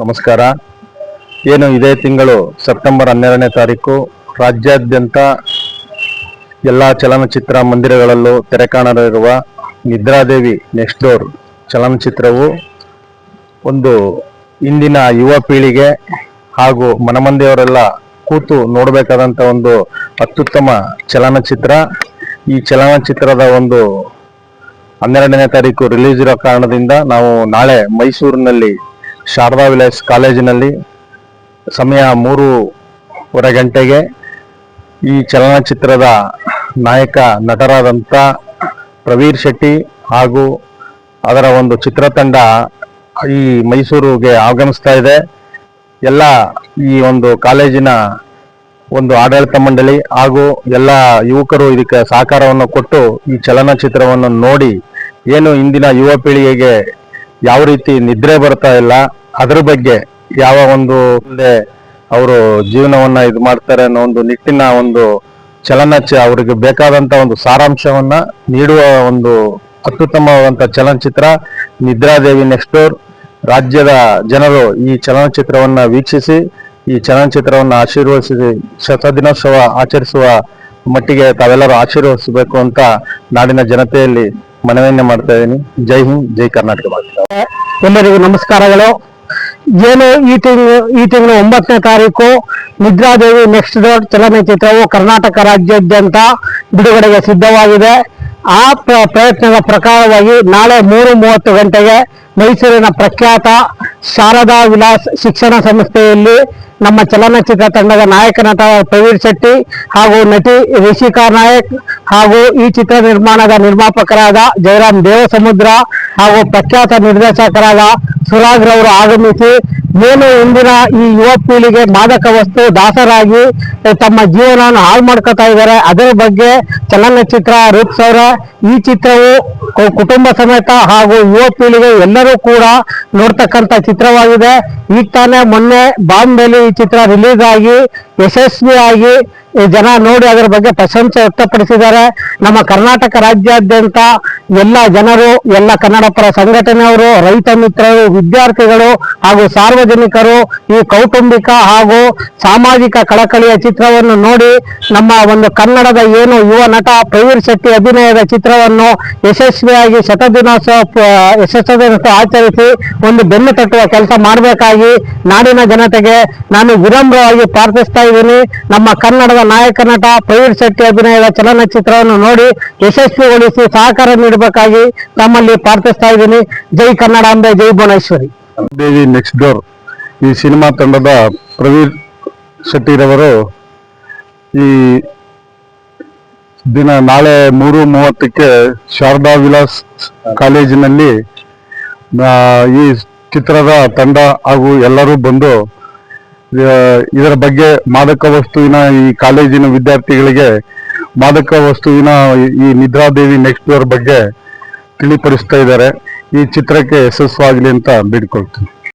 ನಮಸ್ಕಾರ. ಏನು ಇದೇ ತಿಂಗಳು ಸೆಪ್ಟೆಂಬರ್ ಹನ್ನೆರಡನೇ ತಾರೀಕು, ರಾಜ್ಯಾದ್ಯಂತ ಎಲ್ಲ ಚಲನಚಿತ್ರ ಮಂದಿರಗಳಲ್ಲೂ ತೆರೆ ಕಾಣಲಿರುವ ನಿದ್ರಾದೇವಿ ನೆಕ್ಸ್ಟ್ ಡೋರ್ ಚಲನಚಿತ್ರವು ಒಂದು ಇಂದಿನ ಯುವ ಪೀಳಿಗೆ ಹಾಗೂ ಮನಮಂದಿಯವರೆಲ್ಲ ಕೂತು ನೋಡಬೇಕಾದಂಥ ಒಂದು ಅತ್ಯುತ್ತಮ ಚಲನಚಿತ್ರ. ಈ ಚಲನಚಿತ್ರದ ಒಂದು ಹನ್ನೆರಡನೇ ತಾರೀಕು ರಿಲೀಸ್ ಇರೋ ಕಾರಣದಿಂದ ನಾವು ನಾಳೆ ಮೈಸೂರಿನಲ್ಲಿ ಶಾರದಾ ವಿಲಾಸ್ ಕಾಲೇಜಿನಲ್ಲಿ ಸಮಯ ಮೂರುವರೆ ಗಂಟೆಗೆ ಈ ಚಲನಚಿತ್ರದ ನಾಯಕ ನಟರಾದಂಥ ಪ್ರವೀರ್ ಶೆಟ್ಟಿ ಹಾಗೂ ಅದರ ಒಂದು ಚಿತ್ರತಂಡ ಈ ಮೈಸೂರಿಗೆ ಆಗಮಿಸ್ತಾ ಇದೆ. ಎಲ್ಲ ಈ ಒಂದು ಕಾಲೇಜಿನ ಒಂದು ಆಡಳಿತ ಮಂಡಳಿ ಹಾಗೂ ಎಲ್ಲ ಯುವಕರು ಇದಕ್ಕೆ ಸಹಕಾರವನ್ನು ಕೊಟ್ಟು ಈ ಚಲನಚಿತ್ರವನ್ನು ನೋಡಿ ಏನು ಇಂದಿನ ಯುವ ಪೀಳಿಗೆಗೆ ಯಾವ ರೀತಿ ನಿದ್ರೆ ಬರ್ತಾ ಇಲ್ಲ, ಅದ್ರ ಬಗ್ಗೆ ಯಾವ ಒಂದು ಅವರು ಜೀವನವನ್ನ ಇದು ಮಾಡ್ತಾರೆ ಅನ್ನೋ ಒಂದು ನಿಟ್ಟಿನ ಒಂದು ಚಲನಚ ಅವರಿಗೆ ಬೇಕಾದಂತ ಒಂದು ಸಾರಾಂಶವನ್ನ ನೀಡುವ ಒಂದು ಅತ್ಯುತ್ತಮವಾದಂತ ಚಲನಚಿತ್ರ ನಿದ್ರಾದೇವಿ ನೆಕ್ಸ್ಟ್ ಡೋರ್. ರಾಜ್ಯದ ಜನರು ಈ ಚಲನಚಿತ್ರವನ್ನ ವೀಕ್ಷಿಸಿ, ಈ ಚಲನಚಿತ್ರವನ್ನು ಆಶೀರ್ವದಿಸಿ, ಶತದಿನೋತ್ಸವ ಆಚರಿಸುವ ಮಟ್ಟಿಗೆ ತಾವೆಲ್ಲರೂ ಆಶೀರ್ವದಿಸಬೇಕು ಅಂತ ನಾಡಿನ ಜನತೆಯಲ್ಲಿ ಮನವಿಯನ್ನ ಮಾಡ್ತಾ ಇದ್ದೀನಿ ಜೈ ಹಿಂದ್, ಜೈ ಕರ್ನಾಟಕ ಎಲ್ಲರಿಗೂ ನಮಸ್ಕಾರಗಳು. ಏನು ಈ ತಿಂಗಳು ಈ ತಿಂಗಳು ಒಂಬತ್ತನೇ ತಾರೀಕು ನಿದ್ರಾದೇವಿ ನೆಕ್ಸ್ಟ್ ಡೋರ್ ಚಲನಚಿತ್ರವು ಕರ್ನಾಟಕ ರಾಜ್ಯಾದ್ಯಂತ ಬಿಡುಗಡೆಗೆ ಸಿದ್ಧವಾಗಿದೆ. ಆ ಪ್ರ- ಪ್ರಯತ್ನದ ಪ್ರಕಾರವಾಗಿ ನಾಳೆ ಮೂರು ಮೂವತ್ತು ಗಂಟೆಗೆ ಮೈಸೂರಿನ ಪ್ರಖ್ಯಾತ ಶಾರದಾ ವಿಲಾಸ್ ಶಿಕ್ಷಣ ಸಂಸ್ಥೆಯಲ್ಲಿ ನಮ್ಮ ಚಲನಚಿತ್ರ ತಂಡದ ನಾಯಕ ನಟ ಪ್ರವೀರ್ ಶೆಟ್ಟಿ ಹಾಗೂ ನಟಿ ರಿಷಿಕಾ ನಾಯಕ್ ಹಾಗೂ ಈ ಚಿತ್ರ ನಿರ್ಮಾಣದ ನಿರ್ಮಾಪಕರಾದ ಜಯರಾಮ್ ದೇವಸಮುದ್ರ ಹಾಗೂ ಪ್ರಖ್ಯಾತ ನಿರ್ದೇಶಕರಾದ ಸುರಾಗ್ ರವರು ಆಗಮಿಸಿ ಏನು ಇಂದಿನ ಈ ಯುವ ಪೀಳಿಗೆ ಮಾದಕ ವಸ್ತು ದಾಸರಾಗಿ ತಮ್ಮ ಜೀವನವನ್ನು ಹಾಳು ಮಾಡ್ಕೊತಾ ಇದ್ದಾರೆ. ಅದರ ಬಗ್ಗೆ ಚಲನಚಿತ್ರ ರೂಪಿಸವ್ರೆ ಈ ಚಿತ್ರವು ಕುಟುಂಬ ಸಮೇತ ಹಾಗೂ ಯುವ ಪೀಳಿಗೆ ಎಲ್ಲರೂ ಕೂಡ ನೋಡ್ತಕ್ಕಂಥ ಚಿತ್ರವಾಗಿದೆ. ಈಗ ತಾನೇ ಮೊನ್ನೆ ಬಾಂಬೆಲಿ ಈ ಚಿತ್ರ ರಿಲೀಸ್ ಆಗಿ, ಯಶಸ್ವಿಯಾಗಿ ಜನ ನೋಡಿ ಅದರ ಬಗ್ಗೆ ಪ್ರಶಂಸೆ ವ್ಯಕ್ತಪಡಿಸಿದ್ದಾರೆ. ನಮ್ಮ ಕರ್ನಾಟಕ ರಾಜ್ಯಾದ್ಯಂತ ಎಲ್ಲ ಜನರು, ಎಲ್ಲ ಕನ್ನಡ ಪರ ಸಂಘಟನೆಯವರು, ರೈತ ಮಿತ್ರರು, ವಿದ್ಯಾರ್ಥಿಗಳು ಹಾಗೂ ಸಾರ್ವಜನಿಕರು ಈ ಕೌಟುಂಬಿಕ ಹಾಗೂ ಸಾಮಾಜಿಕ ಕಳಕಳಿಯ ಚಿತ್ರವನ್ನು ನೋಡಿ ನಮ್ಮ ಒಂದು ಕನ್ನಡದ ಏನು ಯುವ ನಟ ಪ್ರವೀರ್ ಶೆಟ್ಟಿ ಅಭಿನಯದ ಚಿತ್ರವನ್ನು ಯಶಸ್ವಿಯಾಗಿ ಶತದಿನೋತ್ಸವ ಯಶಸ್ವಿನೋತ್ಸವ ಆಚರಿಸಿ ಒಂದು ಬೆನ್ನು ತಟ್ಟುವ ಕೆಲಸ ಮಾಡಬೇಕಾಗಿ ನಾಡಿನ ಜನತೆಗೆ ನಾನು ವಿನಮ್ರವಾಗಿ ಪ್ರಾರ್ಥಿಸ್ತಾ ಇದ್ದೀನಿ. ನಮ್ಮ ಕನ್ನಡದ ನಾಯಕ ನಟ ಪ್ರವೀರ್ ಶೆಟ್ಟಿ ಅಭಿನಯದ ಚಲನಚಿತ್ರವನ್ನು ನೋಡಿ ಯಶಸ್ವಿಗೊಳಿಸಿ ಸಹಕಾರ ನೀಡಬೇಕಾಗಿ ತಮ್ಮಲ್ಲಿ ಪ್ರಾರ್ಥಿಸ್ತಾ ಇದ್ದೀನಿ. ಜೈ ಕನ್ನಡಾಂಬೆ ಜೈ ಭುವನೇಶ್ವರಿ. ದೇವಿ ನೆಕ್ಸ್ಟ್ ಡೋರ್ ಈ ಸಿನಿಮಾ ತಂಡದ ಪ್ರವೀಣ್ ಶೆಟ್ಟಿರವರು ಈ ದಿನ ನಾಳೆ ಮೂರು ಮೂವತ್ತಕ್ಕೆ ಶಾರದಾ ವಿಲಾಸ್ ಕಾಲೇಜಿನಲ್ಲಿ ಈ ಚಿತ್ರದ ತಂಡ ಹಾಗೂ ಎಲ್ಲರೂ ಬಂದು ಇದರ ಬಗ್ಗೆ ಮಾದಕ ವಸ್ತುವಿನ ಈ ಕಾಲೇಜಿನ ವಿದ್ಯಾರ್ಥಿಗಳಿಗೆ ಮಾದಕ ವಸ್ತುವಿನ ಈ ನಿದ್ರಾದೇವಿ ನೆಕ್ಸ್ಟ್ ಡೋರ್ ಬಗ್ಗೆ ತಿಳಿಪಡಿಸ್ತಾ ಇದ್ದಾರೆ. ಈ ಚಿತ್ರಕ್ಕೆ ಯಶಸ್ವಾಗಲಿ ಅಂತ ಬೇಡಿಕೊಳ್ತೀನಿ.